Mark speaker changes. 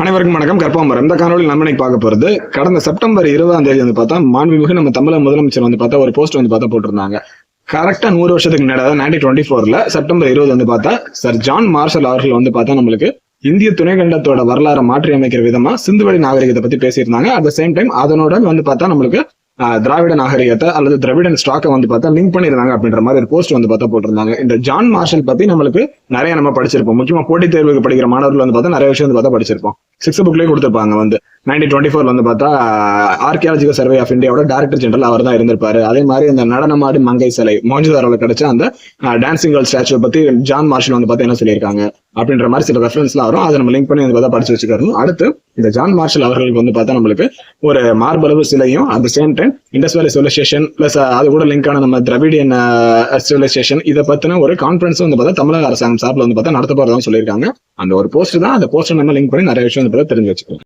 Speaker 1: அனைவருக்கும் வணக்கம் கற்பமரம் இந்த காணொலி நம்ம பார்க்க போறது கடந்த செப்டம்பர் இருபதாம் தேதி வந்து பார்த்தா மாண்புமிகு நம்ம தமிழக முதலமைச்சர் வந்து பார்த்தா ஒரு போஸ்ட் வந்து பார்த்தா போட்டிருந்தாங்க கரெக்டா நூறு வருஷத்துக்கு முன்னாடி நைன்டீன் டுவெண்ட்டி ஃபோர்ல செப்டம்பர் இருபது வந்து பார்த்தா சர் ஜான் மார்ஷல் அவர்கள் வந்து பார்த்தா நம்மளுக்கு இந்திய துணைக்கண்டத்தோட வரலாறை மாற்றி அமைக்கிற விதமா சிந்துவெளி நாகரிகத்தை பத்தி பேசியிருந்தாங்க அட் த சேம் டைம் அதனோட வந்து பார்த்தா நம்மளுக்கு திராவிட நாகரிகத்தை அல்லது திராவிடன் ஸ்டாக்கை வந்து பார்த்தா லிங்க் பண்ணியிருந்தாங்க அப்படின்ற மாதிரி ஒரு போஸ்ட் வந்து பார்த்தா போட்டிருந்தாங்க இந்த ஜான் மார்ஷல் பத்தி நம்மளுக்கு நிறைய நம்ம படிச்சிருப்போம் முக்கியமா போட்டித் தேர்வுக்கு படிக்கிற மாணவர்கள் வந்து பார்த்தா நிறைய விஷயம் வந்து பார்த்தா படிச்சிருப்போம் சிக்ஸ் புக்லேயே கொடுத்துருப்பாங்க வந்து. நைன்டீன் டுவெண்ட்டி ஃபோர்ல வந்து பார்த்தா ஆர்கியாலஜிக்கல் சர்வே ஆஃப் இந்தியாவோட டைரக்டர் ஜெனரல் அவர் தான் இருந்திருப்பாரு. அதே மாதிரி இந்த நடனமாடி மங்கை சிலை மோஞ்சுதாரோல கிடைச்ச அந்த டான்சிங் கேர்ள் ஸ்டாச்சுவை பத்தி ஜான் மார்ஷல் வந்து பார்த்தா என்ன சொல்லியிருக்காங்க? அப்படின்ற மாதிரி சில ரெஃபரன்ஸ்லாம் வரும். அதை நம்ம லிங்க் பண்ணி வந்து பார்த்தா படிச்சு வச்சுக்கணும் அடுத்து இந்த ஜான் மார்ஷல் அவர்களுக்கு வந்து பார்த்தா நம்மளுக்கு ஒரு மார்பளவு சிலையும் at the same time industrial civilisation plus அது கூட லிங்கான நம்ம திராவிடியன் சிவிலைசேஷன் இதை பத்தின ஒரு கான்ஃபரன்ஸ் வந்து பார்த்தா தமிழக அரசாங்கம் சார்பில் வந்து பார்த்தா நடத்த போறதா சொல்லியிருக்காங்க. அந்த ஒரு போஸ்ட் தான். அந்த போஸ்ட் நம்ம லிங்க் பண்ணி நிறைய விஷயம் வந்து பார்த்தா தெரிஞ்சு வச்சுக்கோங்க